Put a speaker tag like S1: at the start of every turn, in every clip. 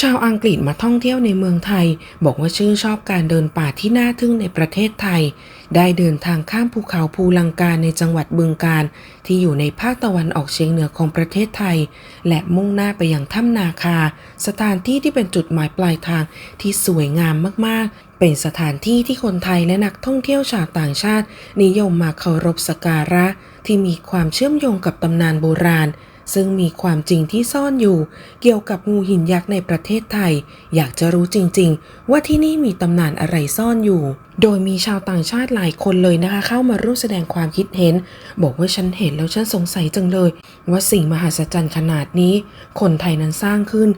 S1: ชาวอังกฤษมาท่องเที่ยวในเมืองไทย บอกว่าชื่นชอบการเดินป่าที่น่าทึ่งในประเทศไทย ได้เดินทางข้ามภูเขาภูลังกาในจังหวัดบึงกาฬที่อยู่ในภาคตะวันออกเฉียงเหนือของประเทศไทย และมุ่งหน้าไปยังถ้ำนาคา สถานที่ที่เป็นจุดหมายปลายทางที่สวยงามมากๆ เป็นสถานที่ที่คนไทยและนักท่องเที่ยวชาวต่างชาติ นิยมมาเคารพสักการะ ที่มีความเชื่อมโยงกับตำนานโบราณ ซึ่งมีความจริงที่ซ่อนอยู่ เกี่ยวกับงูหินยักษ์ในประเทศไทย อยากจะรู้จริง ๆ ว่าที่นี่มีตำนานอะไรซ่อนอยู่ โดยมีชาวต่างชาติหลายคนเลยนะคะ เข้ามาร่วมแสดงความคิดเห็น บอกว่าฉันเห็นแล้วฉันสงสัยจังเลย ว่าสิ่งมหัศจรรย์ขนาดนี้ คนไทยนั้นสร้างขึ้น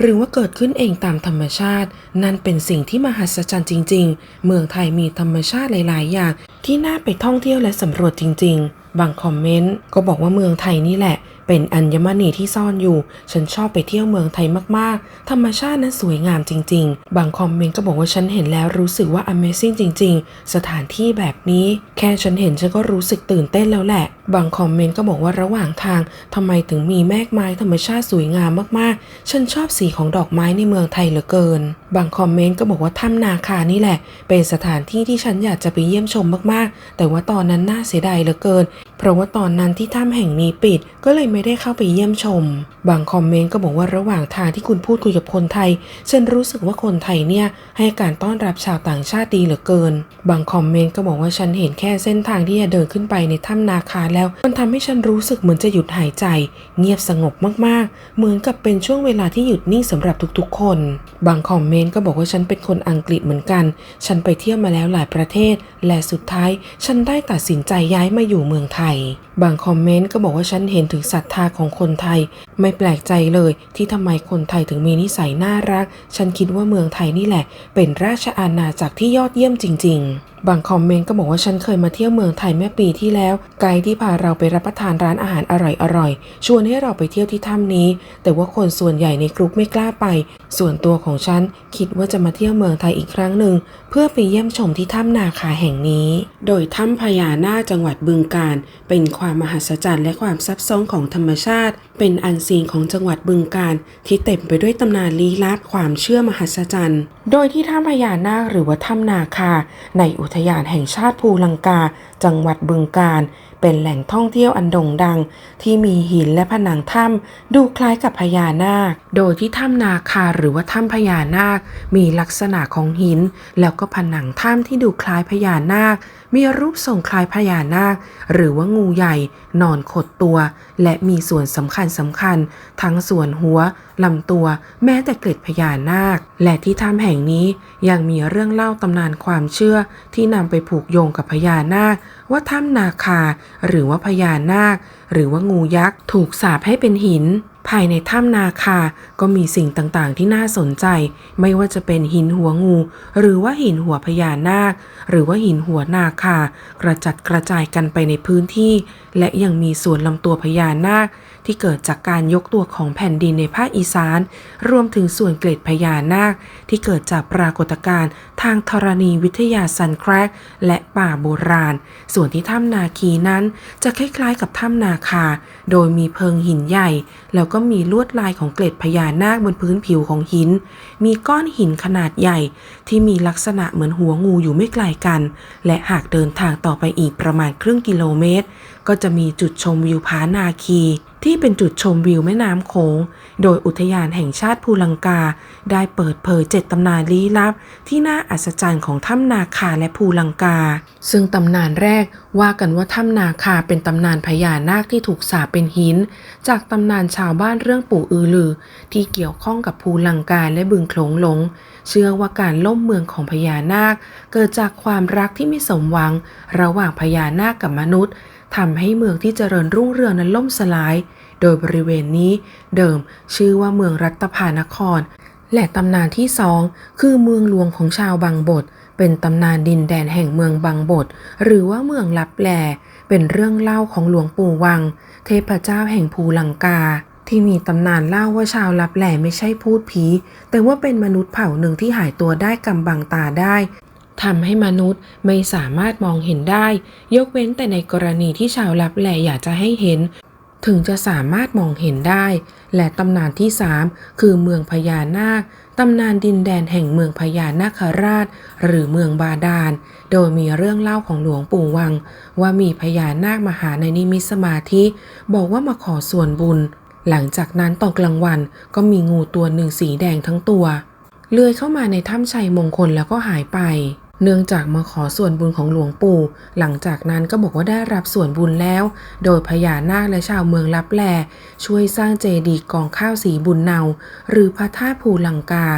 S1: หรือว่าเกิดขึ้นเองตามธรรมชาติ นั่นเป็นสิ่งที่มหัศจรรย์จริง ๆ เมืองไทยมีธรรมชาติหลาย ๆ อย่าง ที่น่าไปท่องเที่ยวและสำรวจจริง ๆ บางคอมเมนต์ก็บอกว่าเมืองไทยนี่แหละ เป็นอัญมณีที่ซ่อนอยู่ ฉันชอบไปเที่ยวเมืองไทยมากๆ ธรรมชาตินั้นสวยงามจริง ๆ บางคอมเมนต์ก็บอกว่าฉันเห็นแล้วรู้สึกว่า Amazing จริง ๆ สถานที่แบบนี้ แค่ฉันเห็นฉันก็รู้สึกตื่นเต้นแล้วแหละ บางคอมเมนต์ก็บอกว่าระหว่างทางทำไมถึงมีแมกไม้ธรรมชาติสวยงามมากๆ ฉันชอบสีของดอกไม้ในเมืองไทยเหลือเกิน บางคอมเมนต์ก็บอกว่าถ้ำนาคานี่แหละ เป็นสถานที่ที่ฉันอยากจะไปเยี่ยมชมมากๆ แต่ว่าตอนนั้นน่าเสียดายเหลือเกิน เพราะว่าตอนนั้นที่ถ้ำแห่งนี้ปิดก็เลยไม่ได้เข้าไปเยี่ยมชม บางคอมเมนต์ก็บอกว่าระหว่างทางที่คุณพูดคุยกับคนไทย ฉันรู้สึกว่าคนไทยเนี่ยให้การต้อนรับชาวต่างชาติดีเหลือเกิน บางคอมเมนต์ก็บอกว่าฉันเห็นแค่เส้นทางที่จะเดินขึ้นไปในถ้ำนาคาแล้ว มันทำให้ฉันรู้สึกเหมือนจะหยุดหายใจ เงียบสงบมากๆ เหมือนกับเป็นช่วงเวลาที่หยุดนิ่งสำหรับทุกๆ คน บางคอมเมนต์ก็บอกว่าฉันเป็นคนอังกฤษเหมือนกัน ฉันไปเที่ยวมาแล้วหลายประเทศ และสุดท้ายฉันได้ตัดสินใจย้ายมาอยู่เมืองไทย บางคอมเมนต์ก็บอกว่าฉันเห็นถึงศรัทธาของคนไทย ไม่แปลกใจเลยที่ทำไมคนไทยถึงมีนิสัยน่ารัก ฉันคิดว่าเมืองไทยนี่แหละ เป็นราชอาณาจักรที่ยอดเยี่ยมจริง ๆ บางคอมเมนต์ก็บอกว่าฉันเคยมาเที่ยวเมืองไทยเมื่อปีที่แล้ว ไกด์ที่พาเราไปรับประทานร้านอาหารอร่อยๆ ชวนให้เราไปเที่ยวที่ถ้ำนี้ แต่ว่าคนส่วนใหญ่ในกรุ๊ปไม่กล้าไป ส่วนตัวของฉันคิดว่าจะมาเที่ยวเมืองไทยอีกครั้งหนึ่ง เพื่อไปเยี่ยมชมที่ถ้ำนาคาแห่งนี้ โดยถ้ำพญานาคจังหวัดบึงกาฬเป็นความมหัศจรรย์และความซับซ้อนของธรรมชาติ เป็นอันซีนของจังหวัดบึงกาฬที่เต็มไปด้วยตำนานลี้ลับความเชื่อมหัศจรรย์ โดยที่ถ้ำพญานาคหรือว่าถ้ำนาคาในอุทยานแห่งชาติภูลังกา จังหวัดบึงกาฬ เป็นแหล่งท่องเที่ยวอันโด่งดัง ที่มีหินและผนังถ้ำดูคล้ายกับพญานาค โดยที่ถ้ำนาคาหรือว่าถ้ำพญานาค มีลักษณะของหิน แล้วก็ผนังถ้ำที่ดูคล้ายพญานาค มีรูปทรงคล้ายพญานาค หรือว่างูใหญ่ นอนขดตัว และมีส่วนสำคัญสำคัญ ทั้งส่วนหัวลำตัว แม้แต่เกล็ดพญานาค และที่ถ้ำแห่งนี้ยังมีเรื่องเล่าตำนานความเชื่อที่นำไปผูกโยงกับพญานาคว่าถ้ำนาคา หรือว่าพญานาค หรือว่างูยักษ์ถูกสาปให้เป็นหิน ภายในถ้ำนาคา ก็มีสิ่งต่างๆ ที่น่าสนใจ ไม่ว่าจะเป็นหินหัวงู หรือว่าหินหัวพญานาค หรือว่าหินหัวนาคา กระจัดกระจายกันไปในพื้นที่ และยังมีส่วนลำตัวพญานาค ที่เกิดจากการยกตัวของแผ่นดินในภาคอีสาน รวมถึงส่วนเกล็ดพญานาค ที่เกิดจากปรากฏการณ์ทางธรณีวิทยาซันแครกและป่าโบราณ ส่วนที่ถ้ำนาคีนั้นจะคล้ายๆกับถ้ำนาคา โดยมีเพิงหินใหญ่ แล้วก็มีลวดลายของเกล็ดพญานาคบนพื้นผิวของหิน มีก้อนหินขนาดใหญ่ ที่มีลักษณะเหมือนหัวงูอยู่ไม่ไกลกัน และหากเดินทางต่อไปอีกประมาณครึ่งกิโลเมตร ก็จะมีจุดชมวิวผานาคี ที่เป็นจุดชมวิวแม่น้ำโขง โดยอุทยานแห่งชาติภูลังกา ได้เปิดเผยเจ็ดตำนานลี้ลับ ที่น่าอัศจรรย์ของถ้ำนาคาและภูลังกา ซึ่งตำนานแรกว่ากันว่าถ้ำนาคาเป็นตำนานพญานาคที่ถูกสาปเป็นหิน จากตำนานชาวบ้านเรื่องปู่อือลือ ที่เกี่ยวข้องกับภูลังกาและบึงโขลงหลง เชื่อว่าการล่มเมืองของพญานาค เกิดจากความรักที่ไม่สมหวัง ระหว่างพญานาคกับมนุษย์ ทำให้เมืองที่เจริญรุ่งเรืองนั้นล่มสลาย โดยบริเวณนี้เดิมชื่อว่าเมืองรัตภานคร และตำนานที่สองคือเมืองหลวงของชาวบางบท เป็นตำนานดินแดนแห่งเมืองบางบท หรือว่าเมืองลับแล เป็นเรื่องเล่าของหลวงปู่วัง เทพเจ้าแห่งภูลังกาที่มีตำนานเล่าว่าชาวลับแหลไม่ใช่พูดผี แต่ว่าเป็นมนุษย์เผ่าหนึ่งที่หายตัวได้กำบังตาได้ ทำให้มนุษย์ไม่สามารถมองเห็นได้ ยกเว้นแต่ในกรณีที่ชาวลับแลอยากจะให้เห็น ถึงจะสามารถมองเห็นได้ และตำนานที่ 3 คือเมืองพญานาคตำนานดินแดนแห่งเมืองพญานาคราช หรือเมืองบาดาล โดยมีเรื่องเล่าของหลวงปู่วัง ว่ามีพญานาคมาหาในนิมิตสมาธิ บอกว่ามาขอส่วนบุญ หลังจากนั้นตอนกลางวันก็มีงูตัวหนึ่งสีแดงทั้งตัว เลื้อยเข้ามาในถ้ำชัยมงคลแล้วก็หายไป เนื่องจากมาขอส่วนบุญของหลวงปู่ หลังจากนั้นก็บอกว่าได้รับส่วนบุญแล้ว โดยพญานาคและชาวเมืองลับแล ช่วยสร้างเจดีย์กองข้าวสีบุญเนา หรือพระธาตุภูลังกา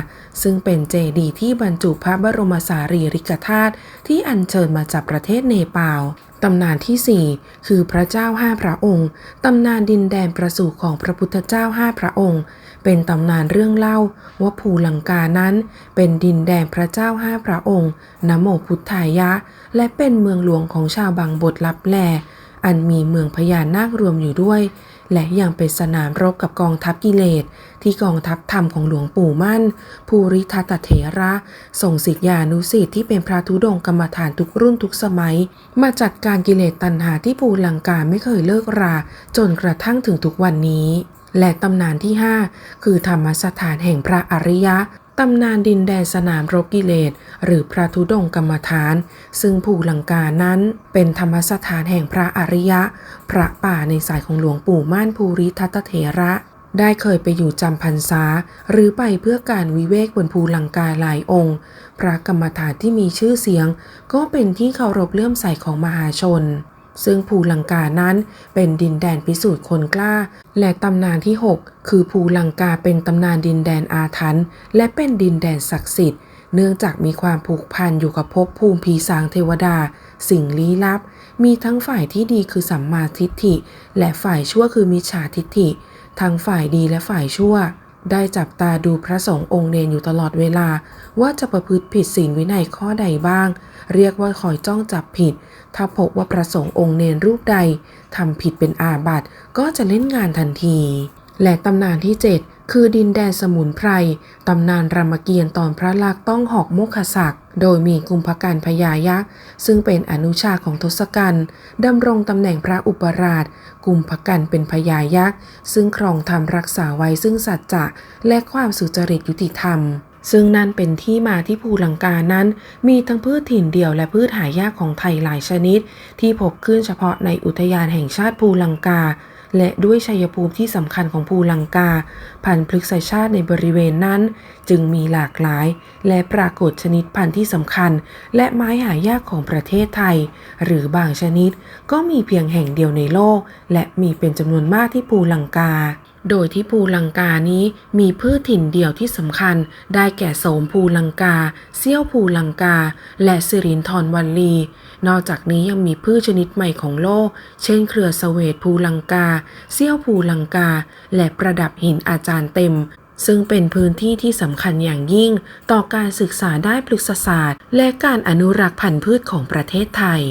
S1: ซึ่งเป็นเจดีย์ที่บรรจุพระบรมสารีริกธาตุที่อัญเชิญมาจากประเทศเนปาล ตำนานที่ 4 คือพระเจ้าห้าพระองค์ ตำนานดินแดนประสูติของพระพุทธเจ้าห้าพระองค์ เป็นตำนานเรื่องเล่าว่าภูลังกานั้น เป็นดินแดนพระเจ้าห้าพระองค์นโมพุทธายะ และเป็นเมืองหลวงของชาวบางบทลับแล อันมีเมืองพญานาครวมอยู่ด้วย และยังเป็นสนามรบกับกองทัพกิเลส ที่กองทัพธรรมของหลวงปู่มั่น ภูริทัตเถระ ส่งสิทธยานุสิทธิ์ที่เป็นพระธุดงกรรมฐานทุกรุ่นทุกสมัย มาจัดการกิเลสตัณหาที่ภูลังกาไม่เคยเลิกรา จนกระทั่งถึงทุกวันนี้ และตำนานที่ 5 คือธรรมสถานแห่งพระอริยะ ตำนานดินแดนสนามรบกิเลสหรือพระธุดงกรรมฐาน ซึ่งภูลังกานั้นเป็นธรรมสถานแห่งพระอริยะ พระป่าในสายของหลวงปู่ม่านภูริทัตเถระ ได้เคยไปอยู่จำพรรษา หรือไปเพื่อการวิเวกบนภูลังกาหลายองค์ พระกรรมฐานที่มีชื่อเสียง ก็เป็นที่เคารพเลื่อมใสของมหาชน ซึ่งภูลังกานั้นเป็นดินแดนพิสูจน์คนกล้า และตำนานที่ 6 คือภูลังกาเป็นตำนานดินแดนอาถรรพ์และเป็นดินแดนศักดิ์สิทธิ์ เนื่องจากมีความผูกพันอยู่กับภพภูมิผีสางเทวดา สิ่งลี้ลับ มีทั้งฝ่ายที่ดีคือสัมมาทิฏฐิ และฝ่ายชั่วคือมิจฉาทิฏฐิ ทั้งฝ่ายดีและฝ่ายชั่ว ได้จับตาดูพระสงฆ์องค์เนนอยู่ตลอดเวลา ว่าจะประพฤติผิดศีลวินัยข้อใดบ้าง เรียกว่าคอยจ้องจับผิด ถ้าพบว่าพระสงฆ์องค์เนนรูปใดทำผิดเป็นอาบัติก็จะเล่นงานทันที และตำนานที่ 7 คือดินแดนสมุนไพร ตำนานรามเกียรติ์ตอนพระลักษณ์ต้องหอกโมคศักดิ์โดยมีกุมภกันพญายักษ์ ซึ่งเป็นอนุชาของทศกัณฐ์ดำรงตำแหน่งพระอุปราช กุมภกันเป็นพญายักษ์ ซึ่งครองธรรมรักษาไว้ซึ่งสัจจะและความสุจริตยุติธรรมซึ่งนั่นเป็นที่มาที่ภูลังกานั้น มีทั้งพืชถิ่นเดี่ยวและพืชหายากของไทยหลายชนิด ที่พบขึ้นเฉพาะในอุทยานแห่งชาติภูลังกา และด้วยชัยภูมิที่สำคัญของภูลังกา พันธุ์พฤกษชาติในบริเวณนั้น จึงมีหลากหลาย และปรากฏชนิดพันธุ์ที่สำคัญ และไม้หายากของประเทศไทย หรือบางชนิดก็มีเพียงแห่งเดียวในโลก และมีเป็นจำนวนมากที่ภูลังกา โดยที่ภูลังกานี้มีพืชถิ่นเดียวที่สำคัญ ได้แก่โสมภูลังกา เซี่ยวภูลังกา และสิรินทรวันลี นอกจากนี้ยังมีพืชชนิดใหม่ของโลก เช่นเครือเสวตภูลังกา เซี่ยวภูลังกา และประดับหินอาจารย์เต็ม ซึ่งเป็นพื้นที่ที่สำคัญอย่างยิ่ง ต่อการศึกษาด้านพฤกษศาสตร์ และการอนุรักษ์พันธุ์พืชของประเทศไทย